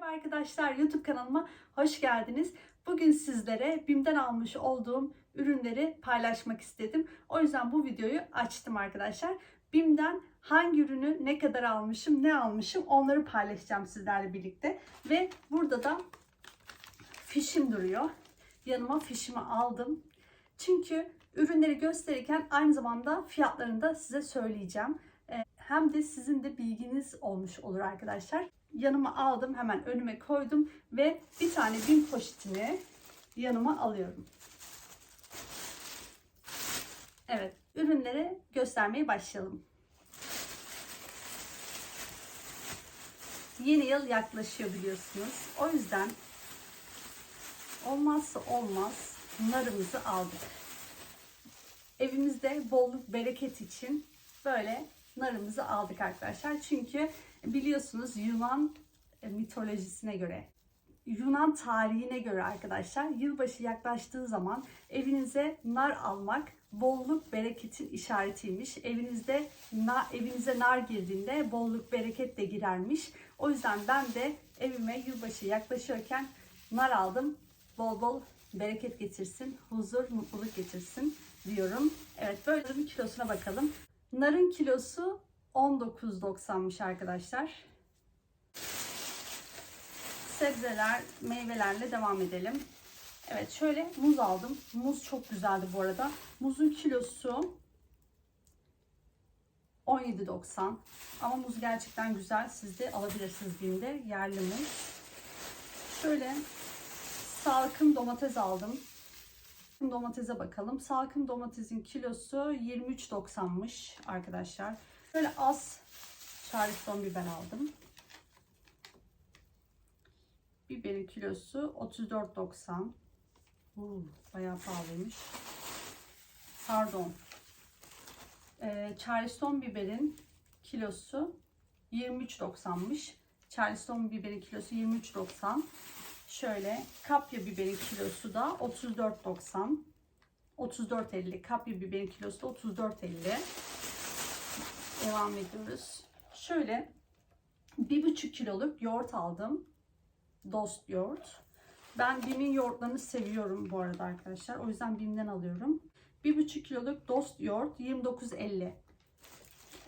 Merhaba arkadaşlar YouTube kanalıma hoş geldiniz. Bugün sizlere BİM'den almış olduğum ürünleri paylaşmak istedim. O yüzden bu videoyu açtım arkadaşlar. BİM'den hangi ürünü ne kadar almışım, ne almışım onları paylaşacağım sizlerle birlikte. Ve burada da fişim duruyor. Yanıma fişimi aldım. Çünkü ürünleri gösterirken aynı zamanda fiyatlarını da size söyleyeceğim. Hem de sizin de bilginiz olmuş olur arkadaşlar. Yanıma aldım, hemen önüme koydum ve bir tane bin poşetini yanıma alıyorum. Evet, ürünleri göstermeye başlayalım. Yeni yıl yaklaşıyor biliyorsunuz. O yüzden olmazsa olmaz narımızı aldık. Evimizde bolluk bereket için böyle narımızı aldık arkadaşlar. Çünkü biliyorsunuz Yunan mitolojisine göre Yunan tarihine göre arkadaşlar yılbaşı yaklaştığı zaman evinize nar almak bolluk bereketin işaretiymiş. Evinizde na, evinize nar girdiğinde bolluk bereket de girermiş. O yüzden ben de evime yılbaşı yaklaşıyorken nar aldım. Bol bol bereket getirsin, huzur, mutluluk getirsin diyorum. Evet böyle narın kilosuna bakalım. Narın kilosu 19.90'mış arkadaşlar. Sebzeler, meyvelerle devam edelim. Evet şöyle muz aldım. Muz çok güzeldi bu arada. Muzun kilosu 17.90. Ama muz gerçekten güzel. Siz de alabilirsiniz BİM'de. Yerli muz. Şöyle salkım domates aldım. Domatese bakalım. Salkım domatesin kilosu 23.90'mış arkadaşlar. Böyle az charleston biber aldım. Biberin kilosu 34.90. Hmm, bayağı pahalıymış. Pardon. Ee, charleston biberin kilosu 23.90'mış. Charleston biberin kilosu 23.90. Şöyle kapya biberin kilosu da 34.90. 34.50. Kapya biberin kilosu da 34.50. Devam ediyoruz. Şöyle bir buçuk kiloluk yoğurt aldım. Dost yoğurt. Ben Bim'in yoğurtlarını seviyorum bu arada arkadaşlar. O yüzden Bim'den alıyorum. Bir buçuk kiloluk Dost yoğurt 29.50.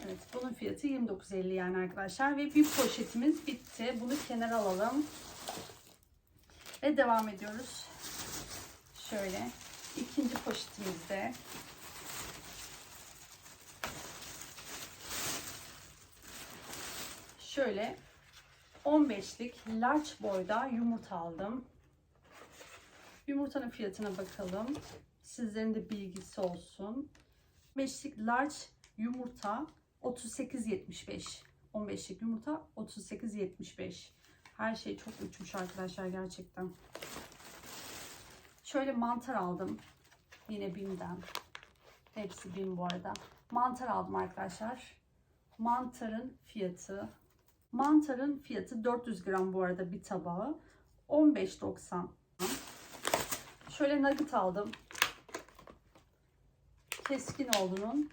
Evet bunun fiyatı 29.50 yani arkadaşlar. Ve bir poşetimiz bitti. Bunu kenara alalım. Ve devam ediyoruz. Şöyle ikinci poşetimizde şöyle 15'lik large boyda yumurta aldım. Yumurtanın fiyatına bakalım. Sizlerin de bilgisi olsun. 15'lik large yumurta 38.75. 15'lik yumurta 38.75. Her şey çok uçmuş arkadaşlar gerçekten. Şöyle mantar aldım. Yine BİM'den. Hepsi BİM bu arada. Mantar aldım arkadaşlar. Mantarın fiyatı Mantarın fiyatı 400 gram bu arada bir tabağı. 15.90. Şöyle nugget aldım. Keskin olduğunun.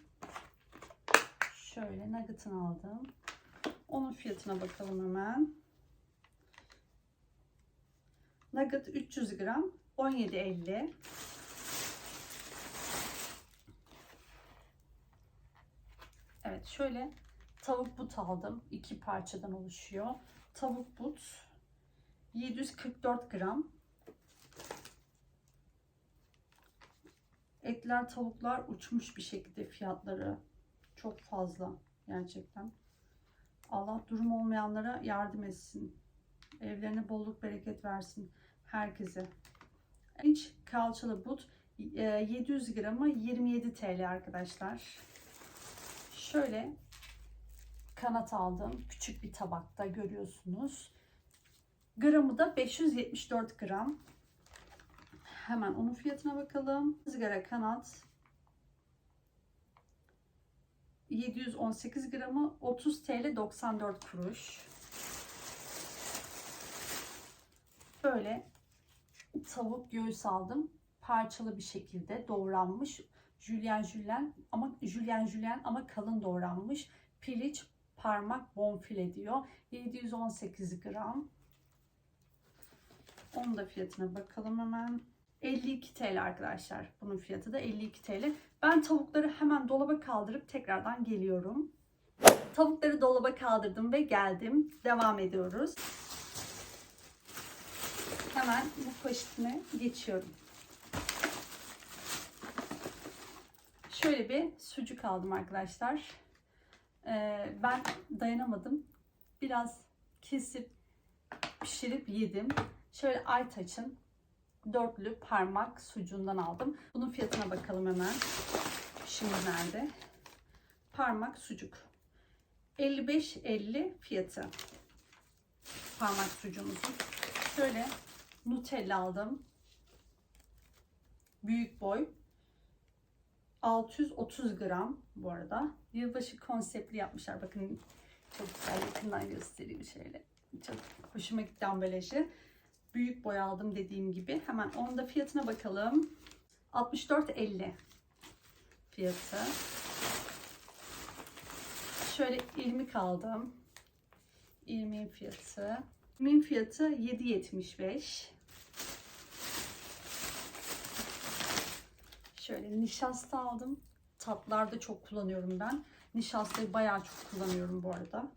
Şöyle nugget'ını aldım. Onun fiyatına bakalım hemen. Nugget 300 gram 17.50. Evet şöyle tavuk but aldım. iki parçadan oluşuyor. Tavuk but 744 gram. Etler tavuklar uçmuş bir şekilde fiyatları. Çok fazla gerçekten. Allah durum olmayanlara yardım etsin. Evlerine bolluk bereket versin herkese. İç kalçalı but 700 gramı 27 TL arkadaşlar. Şöyle kanat aldım. Küçük bir tabakta görüyorsunuz. Gramı da 574 gram. Hemen onun fiyatına bakalım. Izgara kanat 718 gramı 30 TL 94 kuruş. Böyle tavuk göğüs aldım. Parçalı bir şekilde doğranmış. Julien julien ama julien julien ama kalın doğranmış. Piliç parmak bonfile diyor. 718 gram. Onun da fiyatına bakalım hemen. 52 TL arkadaşlar. Bunun fiyatı da 52 TL. Ben tavukları hemen dolaba kaldırıp tekrardan geliyorum. Tavukları dolaba kaldırdım ve geldim. Devam ediyoruz. Hemen bu poşetine geçiyorum. Şöyle bir sucuk aldım arkadaşlar. Ee, ben dayanamadım. Biraz kesip pişirip yedim. Şöyle Aytaç'ın dörtlü parmak sucuğundan aldım. Bunun fiyatına bakalım hemen. Şimdi nerede? Parmak sucuk. 55.50 fiyatı. Parmak sucuğumuzun. Şöyle Nutella aldım. Büyük boy. 630 gram bu arada. Yılbaşı konseptli yapmışlar. Bakın çok güzel yakından göstereyim şöyle. Çok hoşuma gitti ambalajı. Büyük boy aldım dediğim gibi. Hemen onun da fiyatına bakalım. 64.50 fiyatı. Şöyle irmik aldım. İrmiğin fiyatı. İrmiğin fiyatı 7.75. Şöyle nişasta aldım. Tatlarda çok kullanıyorum ben. Nişastayı bayağı çok kullanıyorum bu arada.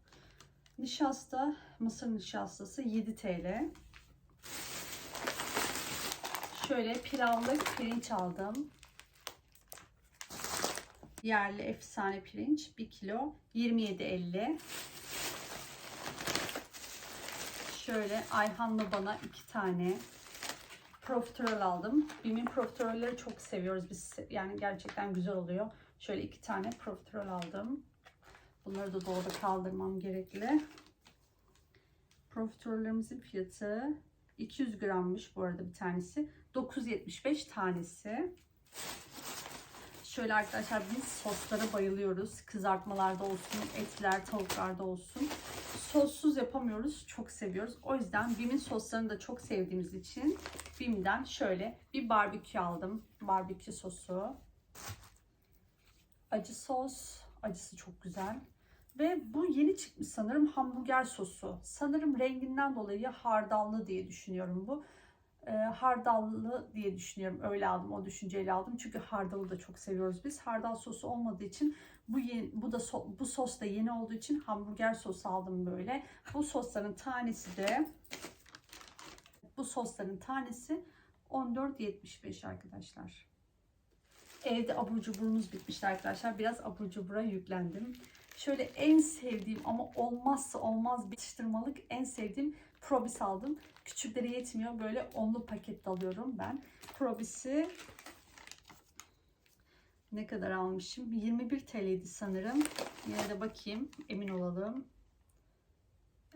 Nişasta, mısır nişastası 7 TL. Şöyle pilavlık pirinç aldım. Yerli efsane pirinç 1 kilo 27.50. Şöyle Ayhan'la bana 2 tane profiterol aldım. Bim'in profiterolleri çok seviyoruz biz. Yani gerçekten güzel oluyor. Şöyle iki tane profiterol aldım. Bunları da dolaba kaldırmam gerekli. Profiterollerimizin fiyatı 200 grammış bu arada bir tanesi. 9.75 tanesi. Şöyle arkadaşlar biz soslara bayılıyoruz. Kızartmalarda olsun, etler, tavuklarda olsun. Sossuz yapamıyoruz. Çok seviyoruz. O yüzden Bim'in soslarını da çok sevdiğimiz için Bim'den şöyle bir barbekü aldım. Barbekü sosu. Acı sos. Acısı çok güzel. Ve bu yeni çıkmış sanırım hamburger sosu. Sanırım renginden dolayı hardallı diye düşünüyorum bu. Ee, hardallı diye düşünüyorum. Öyle aldım. O düşünceyle aldım. Çünkü hardalı da çok seviyoruz biz. Hardal sosu olmadığı için bu yeni, bu da so, bu sos da yeni olduğu için hamburger sosu aldım böyle. Bu sosların tanesi de bu sosların tanesi 14.75 arkadaşlar. Evde abur cuburumuz bitmişti arkadaşlar. Biraz abur cubura yüklendim. Şöyle en sevdiğim ama olmazsa olmaz bir atıştırmalık en sevdiğim probis aldım. Küçükleri yetmiyor. Böyle onlu paket alıyorum ben. Probis'i ne kadar almışım? 21 TL'ydi sanırım. Yine de bakayım. Emin olalım.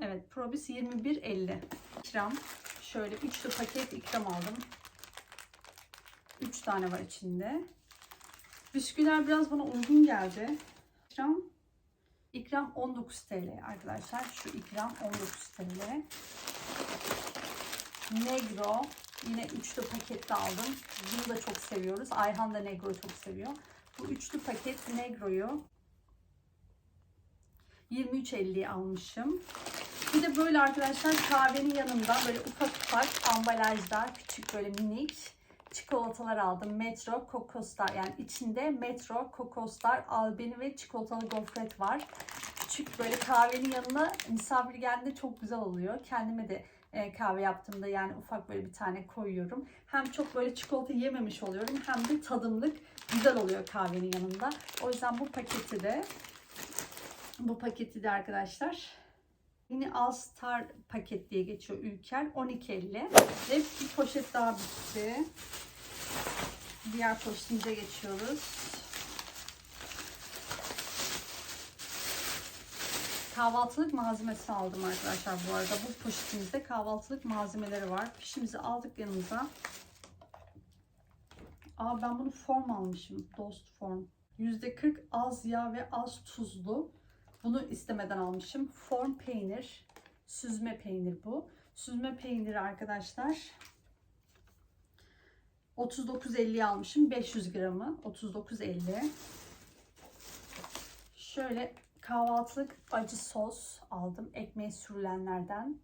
Evet. Probis 21.50. İkram. Şöyle üçlü paket ikram aldım. 3 tane var içinde. Bisküviler biraz bana uygun geldi. İkram İkram 19 TL arkadaşlar. Şu ikram 19 TL. Negro yine üçlü pakette aldım. Bunu da çok seviyoruz. Ayhan da Negro çok seviyor. Bu üçlü paket Negro'yu 23.50'ye almışım. Bir de böyle arkadaşlar kahvenin yanında böyle ufak ufak ambalajlar, küçük böyle minik çikolatalar aldım. Metro Kokoslar yani içinde Metro Kokoslar, albeni ve çikolatalı gofret var. Küçük böyle kahvenin yanına misafir geldiğinde çok güzel oluyor. Kendime de e, kahve yaptığımda yani ufak böyle bir tane koyuyorum. Hem çok böyle çikolata yememiş oluyorum hem de tadımlık güzel oluyor kahvenin yanında. O yüzden bu paketi de bu paketi de arkadaşlar Yine All Star paket diye geçiyor Ülker 12.50 ve bir poşet daha bitti. Diğer poşetimize geçiyoruz. Kahvaltılık malzemesi aldım arkadaşlar bu arada. Bu poşetimizde kahvaltılık malzemeleri var. Pişimizi aldık yanımıza. Aa ben bunu form almışım. Dost form. %40 az yağ ve az tuzlu. Bunu istemeden almışım. Form peynir. Süzme peynir bu. Süzme peyniri arkadaşlar. 39.50 almışım. 500 gramı. 39.50. Şöyle kahvaltılık acı sos aldım. Ekmeğe sürülenlerden.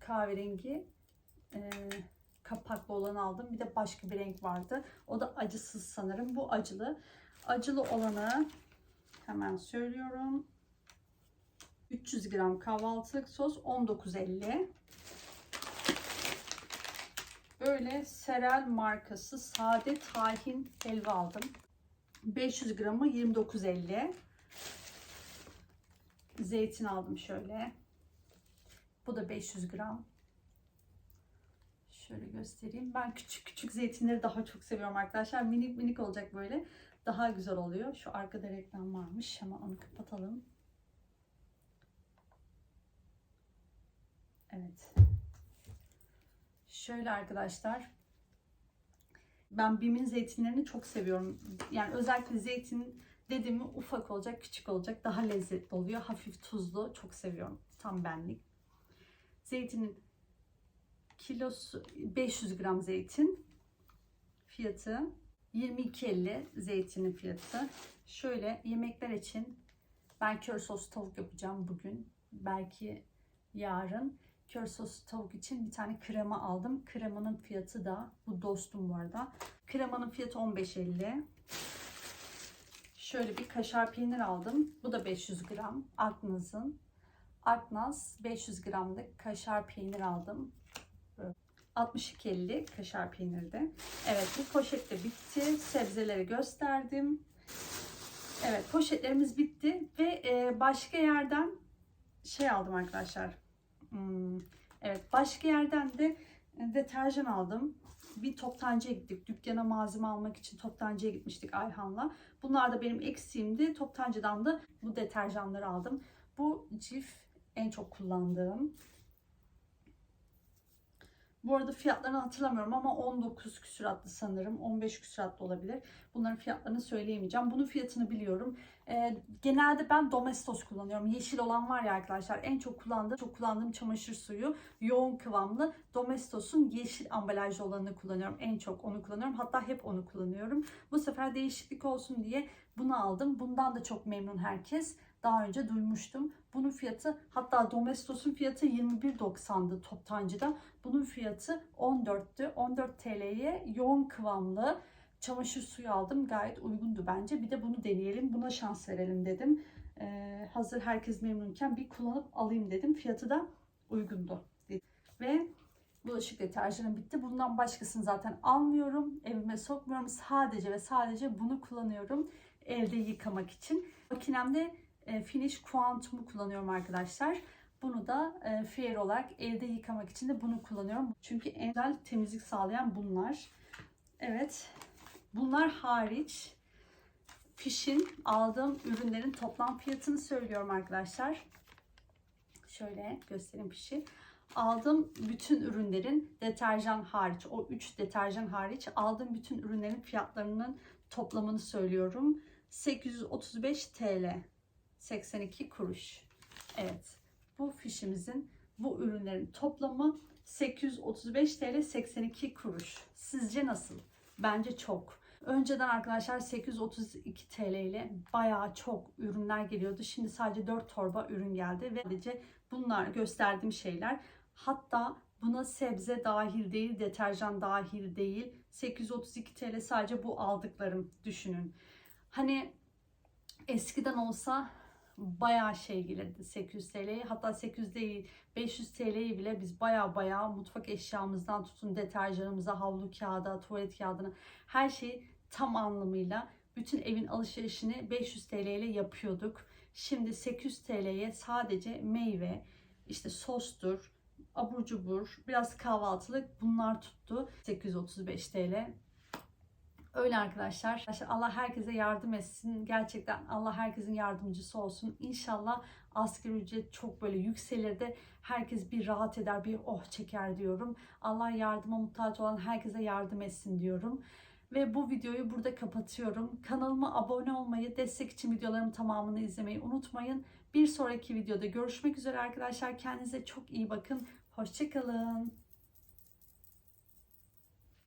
kahverengi e, kapaklı olanı aldım. Bir de başka bir renk vardı. O da acısız sanırım. Bu acılı. Acılı olanı hemen söylüyorum. 300 gram kahvaltılık sos 19.50. Böyle Serel markası sade tahin helva aldım. 500 gramı 29.50. Zeytin aldım şöyle. Bu da 500 gram. Şöyle göstereyim. Ben küçük küçük zeytinleri daha çok seviyorum arkadaşlar. Minik minik olacak böyle. Daha güzel oluyor. Şu arkada reklam varmış. Hemen onu kapatalım. Evet. Şöyle arkadaşlar. Ben Bim'in zeytinlerini çok seviyorum. Yani özellikle zeytin dediğimi ufak olacak, küçük olacak. Daha lezzetli oluyor. Hafif tuzlu. Çok seviyorum. Tam benlik. Zeytinin kilosu 500 gram zeytin. Fiyatı 22.50 zeytinin fiyatı. Şöyle yemekler için ben kör sos tavuk yapacağım bugün. Belki yarın. Kör sos tavuk için bir tane krema aldım. Kremanın fiyatı da bu dostum bu arada. Kremanın fiyatı 15.50. Şöyle bir kaşar peynir aldım. Bu da 500 gram. Aknaz'ın. Aknaz 500 gramlık kaşar peynir aldım. 62.50 kaşar peynirde. Evet bu poşet de bitti. Sebzeleri gösterdim. Evet poşetlerimiz bitti ve e, başka yerden şey aldım arkadaşlar. Hmm, evet başka yerden de deterjan aldım. Bir toptancıya gittik. Dükkana malzeme almak için toptancıya gitmiştik Ayhan'la. Bunlar da benim eksiğimdi. Toptancıdan da bu deterjanları aldım. Bu cif en çok kullandığım. Bu arada fiyatlarını hatırlamıyorum ama 19 küsuratlı sanırım. 15 küsuratlı olabilir. Bunların fiyatlarını söyleyemeyeceğim. Bunun fiyatını biliyorum. Ee, genelde ben Domestos kullanıyorum. Yeşil olan var ya arkadaşlar. En çok kullandığım, çok kullandığım çamaşır suyu yoğun kıvamlı. Domestos'un yeşil ambalajlı olanını kullanıyorum. En çok onu kullanıyorum. Hatta hep onu kullanıyorum. Bu sefer değişiklik olsun diye bunu aldım. Bundan da çok memnun herkes. Daha önce duymuştum. Bunun fiyatı hatta Domestos'un fiyatı 21.90'dı toptancıda. Bunun fiyatı 14'tü. 14 TL'ye yoğun kıvamlı çamaşır suyu aldım. Gayet uygundu bence. Bir de bunu deneyelim. Buna şans verelim dedim. Ee, hazır herkes memnunken bir kullanıp alayım dedim. Fiyatı da uygundu. Ve bulaşık deterjanım bitti. Bundan başkasını zaten almıyorum. Evime sokmuyorum. Sadece ve sadece bunu kullanıyorum. Elde yıkamak için. Makinemde e, Finish Quantum'u kullanıyorum arkadaşlar. Bunu da e, fair olarak elde yıkamak için de bunu kullanıyorum. Çünkü en güzel temizlik sağlayan bunlar. Evet. Bunlar hariç Fish'in aldığım ürünlerin toplam fiyatını söylüyorum arkadaşlar. Şöyle göstereyim Fish'i. Aldığım bütün ürünlerin deterjan hariç, o 3 deterjan hariç aldığım bütün ürünlerin fiyatlarının toplamını söylüyorum. 835 TL. 82 kuruş. Evet. Bu fişimizin bu ürünlerin toplamı 835 TL 82 kuruş. Sizce nasıl? Bence çok. Önceden arkadaşlar 832 TL ile bayağı çok ürünler geliyordu. Şimdi sadece 4 torba ürün geldi ve sadece bunlar gösterdiğim şeyler. Hatta buna sebze dahil değil, deterjan dahil değil. 832 TL sadece bu aldıklarım düşünün. Hani eskiden olsa bayağı şey gelirdi 800 TL'ye hatta 800 değil 500 TL'yi bile biz bayağı bayağı mutfak eşyamızdan tutun deterjanımıza, havlu kağıda, tuvalet kağıdına her şeyi tam anlamıyla bütün evin alışverişini 500 TL ile yapıyorduk. Şimdi 800 TL'ye sadece meyve, işte sostur, abur cubur, biraz kahvaltılık bunlar tuttu. 835 TL. Öyle arkadaşlar. Allah herkese yardım etsin. Gerçekten Allah herkesin yardımcısı olsun. İnşallah asgari ücret çok böyle yükselir de herkes bir rahat eder, bir oh çeker diyorum. Allah yardıma muhtaç olan herkese yardım etsin diyorum. Ve bu videoyu burada kapatıyorum. Kanalıma abone olmayı, destek için videolarımın tamamını izlemeyi unutmayın. Bir sonraki videoda görüşmek üzere arkadaşlar. Kendinize çok iyi bakın. Hoşçakalın.